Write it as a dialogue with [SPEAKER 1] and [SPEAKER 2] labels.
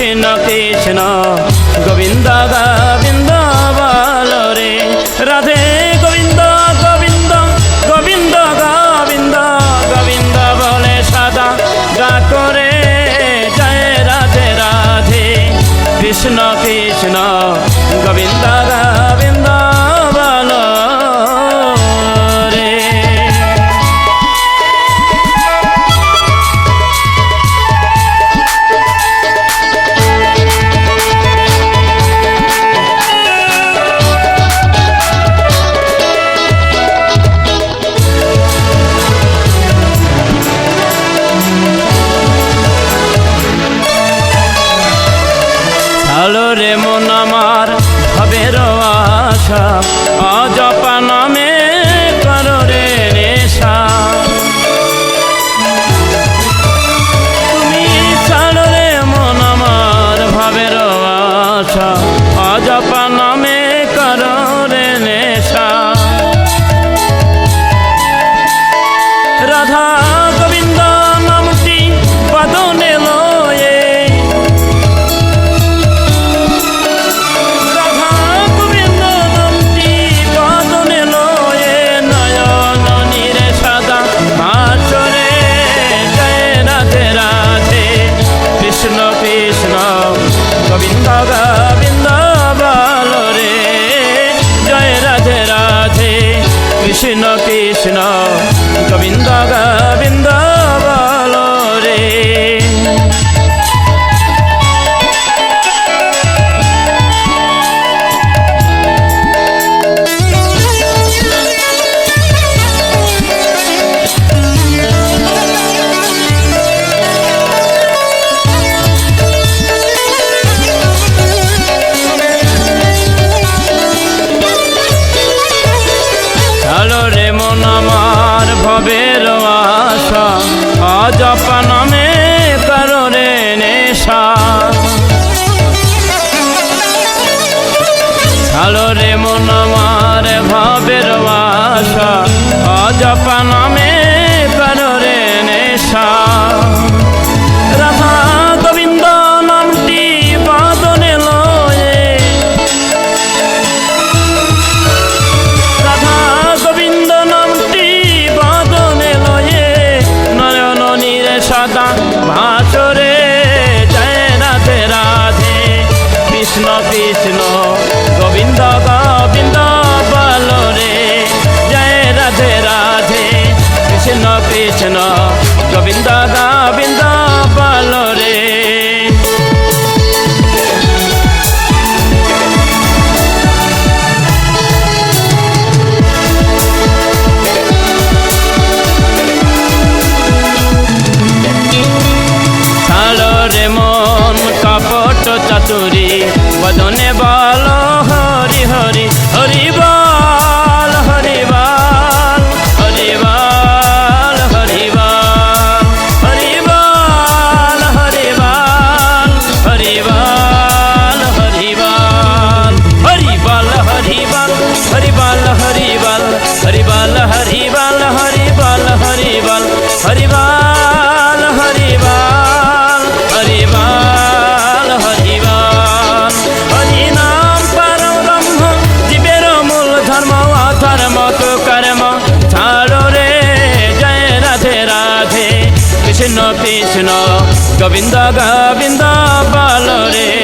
[SPEAKER 1] কৃষ্ণ কৃষ্ণ, গোবিন্দ গোবিন্দ, বল রে। রাধে গোবিন্দ গোবিন্দ গোবিন্দ গোবিন্দ গোবিন্দ বলে সাদা গা করে জয় রাধে রাধে। কৃষ্ণ কৃষ্ণ গোবিন্দ। আশা আজ కృష్ణ కృష్ణ. గవింద గవిందా আমার ভবের আশা। আজ নামে কররে নেশা। ছাড়ো রে মন আমার ভবের আশা। অজপা কৃষ্ণ গোবিন্দ গোবিন্দ বল রে মন কপট চাতুরী বদনে বলো কৃষ্ণ কৃষ্ণ গোবিন্দ গোবিন্দ বল রে।